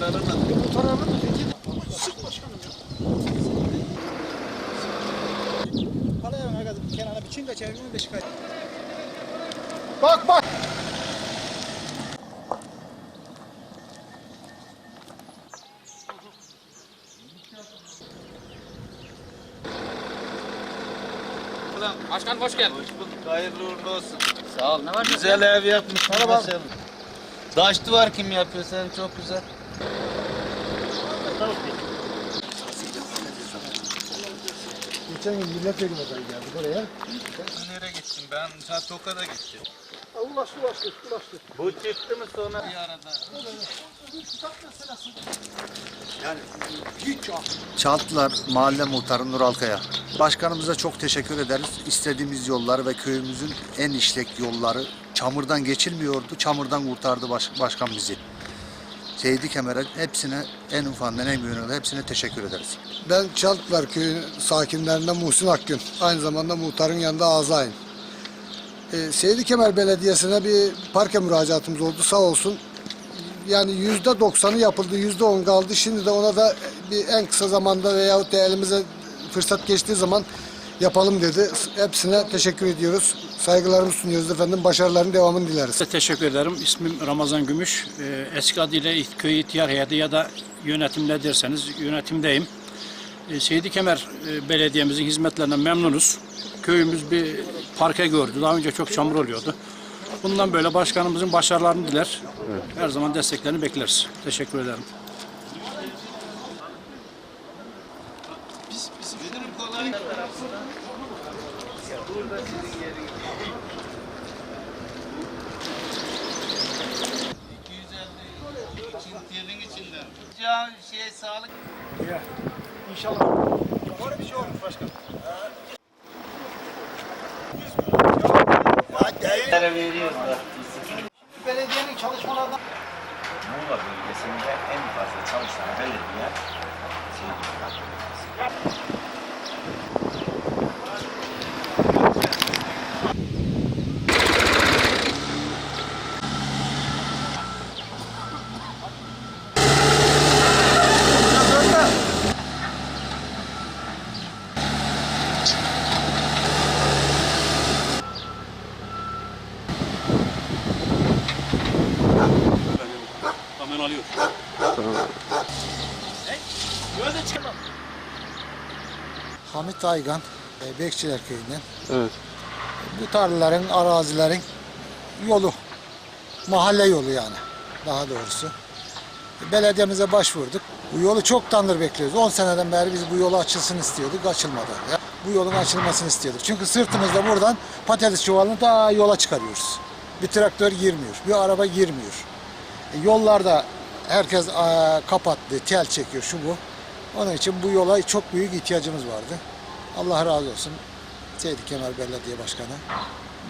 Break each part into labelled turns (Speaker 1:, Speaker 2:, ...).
Speaker 1: Muhtar aramadı.
Speaker 2: Muhtar aramadı. Sık başkanım ya. Paraya kadar bir kenara bir çinga çevirmeyi de şikayet. Bak bak.
Speaker 3: Başkan hoş geldin.
Speaker 1: Hoş bulduk. Hayırlı uğurlu olsun.
Speaker 3: Sağ ol. Ne var?
Speaker 1: Güzel ev yapmışsın.
Speaker 2: Merhaba.
Speaker 1: Taş duvar kim yapıyor? Sen çok güzel.
Speaker 2: Geçen gün milletvekili adayı geldik oraya.
Speaker 1: Nereye gittin? Ben ta Toka'da gittim.
Speaker 2: Ulaştı ulaştı ulaştı.
Speaker 1: Bu çıktı mı sonra bir arada?
Speaker 4: Çaltılar Mahalle Muhtarı Nur Alkaya. Başkanımıza çok teşekkür ederiz. İstediğimiz yolları ve köyümüzün en işlek yolları çamurdan geçilmiyordu. Çamurdan kurtardı baş- başkan bizi. Seydi Kemer'e hepsine en ufağından en büyüğüne hepsine teşekkür ederiz.
Speaker 5: Ben Çaltılar Köyü sakinlerinden Muhsin Akgün. Aynı zamanda muhtarın yanında ağzayım. Ee, Seydi Kemer Belediyesi'ne bir parke müracaatımız oldu sağ olsun. Yani yüzde doksanı yapıldı, yüzde on kaldı. Şimdi de ona da bir en kısa zamanda veyahut da elimize fırsat geçtiği zaman yapalım dedi. Hepsine teşekkür ediyoruz. Saygılarımızı sunuyoruz efendim. Başarıların devamını dileriz.
Speaker 6: Teşekkür ederim. İsmim Ramazan Gümüş. Ee, Eski adıyla köy ihtiyar heyeti ya da yönetimde derseniz yönetimdeyim. Ee, Seydi Kemer e, Belediye'mizin hizmetlerinden memnunuz. Köyümüz bir parke gördü. Daha önce çok çamur oluyordu. Bundan böyle başkanımızın başarılarını diler. Her zaman desteklerini bekleriz. Teşekkür ederim.
Speaker 1: Müdürüm kolay. Burada sizin yeriniz. 250 için yılın içinden. Ya şey sağlık.
Speaker 2: İnşallah. Var bir şey olmuş
Speaker 1: veriyoruz da.
Speaker 2: Belediyenin çalışmalarından
Speaker 7: Muğla bölgesinde en fazla çalışan belediye
Speaker 6: Hemen alıyor.
Speaker 5: Hamit Aygan, e, Bekçiler Köyü'nden. Evet. Bu tarlaların, arazilerin yolu, mahalle yolu yani daha doğrusu. Belediyemize başvurduk. Bu yolu çoktandır bekliyoruz. 10 seneden beri biz bu yolu açılsın istiyorduk, açılmadı. Ya, bu yolun açılmasını istiyorduk. Çünkü sırtımızda buradan patates çuvalını daha yola çıkarıyoruz. Bir traktör girmiyor, bir araba girmiyor. Yollarda herkes kapattı, tel çekiyor, şu bu. Onun için bu yola çok büyük ihtiyacımız vardı. Allah razı olsun. Seydi Kemal Belediye Başkanı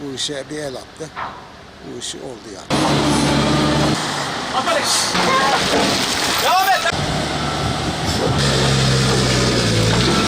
Speaker 5: bu işe bir el attı. Bu işi oldu yani.